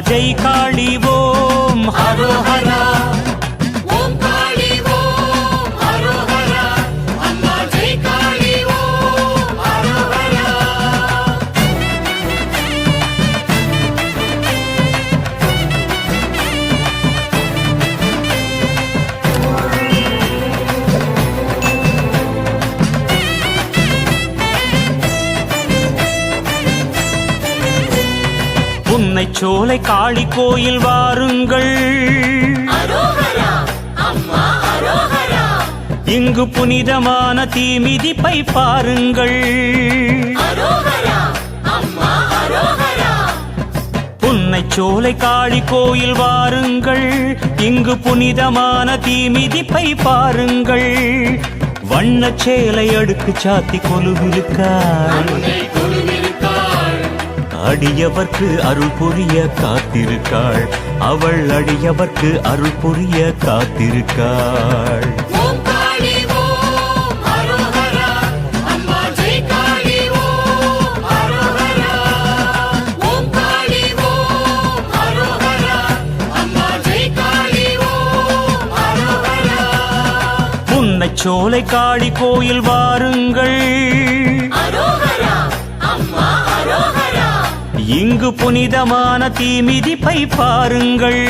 ஜெய் காளி ஓம் ஹரோஹரா ஓம் புன்னை சோலை காளி கோயில் வாருங்கள். இங்கு புனிதமான தீமிதிப்பை பாருங்கள். புன்னை சோலை காளி கோயில் வாருங்கள். இங்கு புனிதமான தீமிதிப்பை பாருங்கள். வண்ணச் சேலை அடுக்கு சாத்தி கொலுவிருக்காள் அடியவர்க்கு அருள் புரிய காத்திருக்காள். அவள் அடியவர்க்கு அருள் புரிய காத்திருக்காள். ஓம் காளி ஓம் ஹரோஹரா இங்கு புனிதமான தீமிதிப்பை பாருங்கள்.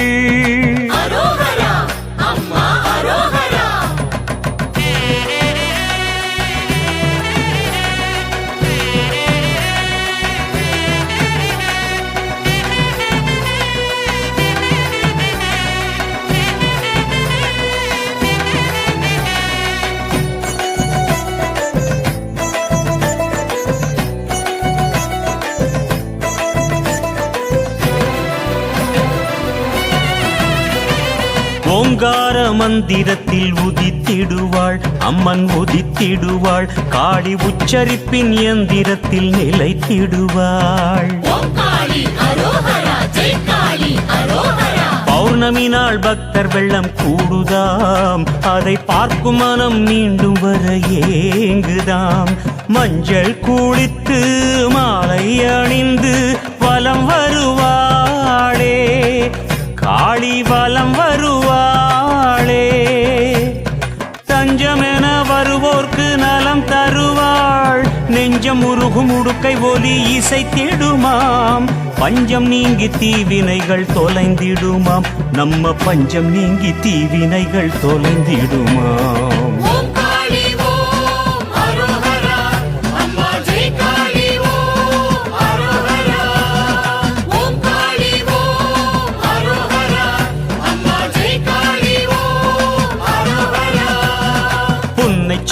ஓங்கார மந்திரத்தில் உதித்திடுவாள். அம்மன் உதித்திடுவாள். காளி உச்சரிப்பின் எந்திரத்தில் நிலைத்திடுவாள். பௌர்ணமி நாள் பக்தர் வெள்ளம் கூடுதாம். அதை பார்க்கும் மனம் மீண்டும் வர ஏங்குதாம். மஞ்சள் குளித்து மாலை அணிந்து நெஞ்சம் உருகும் உடுக்கை ஒலி இசை தேடுமாம். பஞ்சம் நீங்கி தீவினைகள் தொலைந்திடுமாம். நம்ம பஞ்சம் நீங்கி தீவினைகள் தொலைந்திடுமாம்.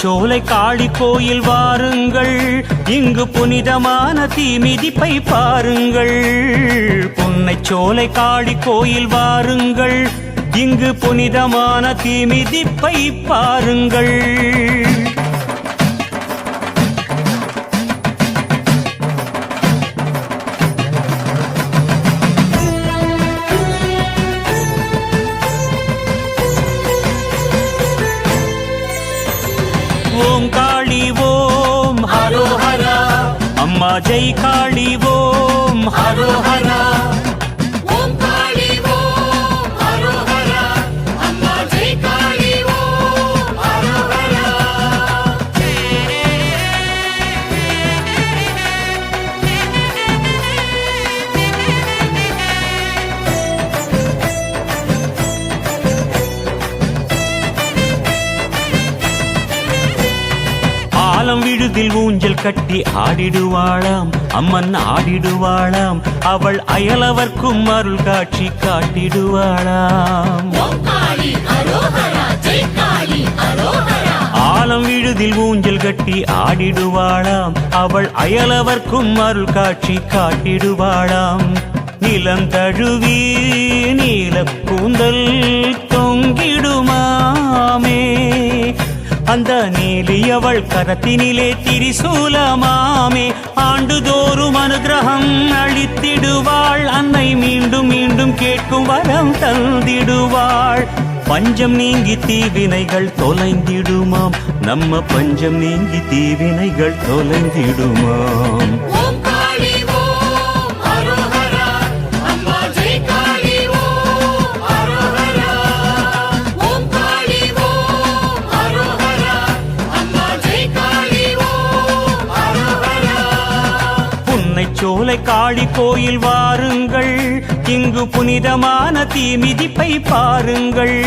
சோலை காளி கோயில் வாருங்கள். இங்கு புனிதமான தீமிதிப்பை பாருங்கள். பொன்னை சோலை காளி கோயில் வாருங்கள். இங்கு புனிதமான தீமிதிப்பை பாருங்கள். அம்மா ஜெய் காளி ஓம். ஹரோஹரா ஆலம் விழுதில் ஊஞ்சல் கட்டி ஆடிடுவாளாம். அம்மன் ஆடிடுவாளாம். அவள் அயலவர்க்கும் அருள் காட்சி காட்டிடுவாளாம். ஆலம் விழுதில் ஊஞ்சல் கட்டி ஆடிடுவாளாம். அவள் அயலவர்க்கும் அருள் காட்சி காட்டிடுவாளாம். நிலம் தழுவி நீல கூந்தல் தொங்கிடுமாமே. அந்த நீலியவள் கரத்தினிலே திரிசூலமாமே. ஆண்டுதோறும் அனுகிரகம் அளித்திடுவாள். அன்னை மீண்டும் மீண்டும் கேட்கும் வரம் தந்திடுவாள். பஞ்சம் நீங்கி தீவினைகள் தொலைந்திடுமாம். நம்ம பஞ்சம் நீங்கி தீவினைகள் தொலைந்திடுமாம். புன்னைச்சோலை காளி கோயில் வாருங்கள். இங்கு புனிதமான தீமிதிப்பை பாருங்கள்.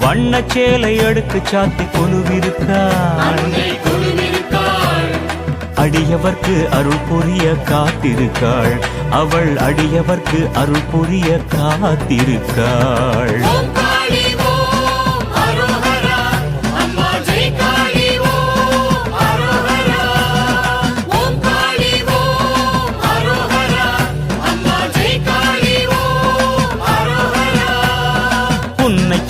வண்ணச்சேலை அடுக்கு சாத்தி கொலுவிருக்காள் அடியவர்க்கு அருள் புரிய காத்திருக்காள். அவள் அடியவர்க்கு அருள் புரிய காத்திருக்காள்.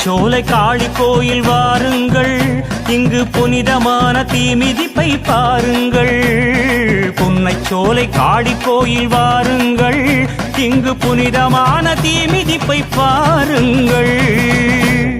சோலை காளி கோயில் வாருங்கள். இங்கு புனிதமான தீமிதிப்பை பாருங்கள். புன்னை சோலை காளி கோயில் வாருங்கள். இங்கு புனிதமான தீமிதிப்பை பாருங்கள்.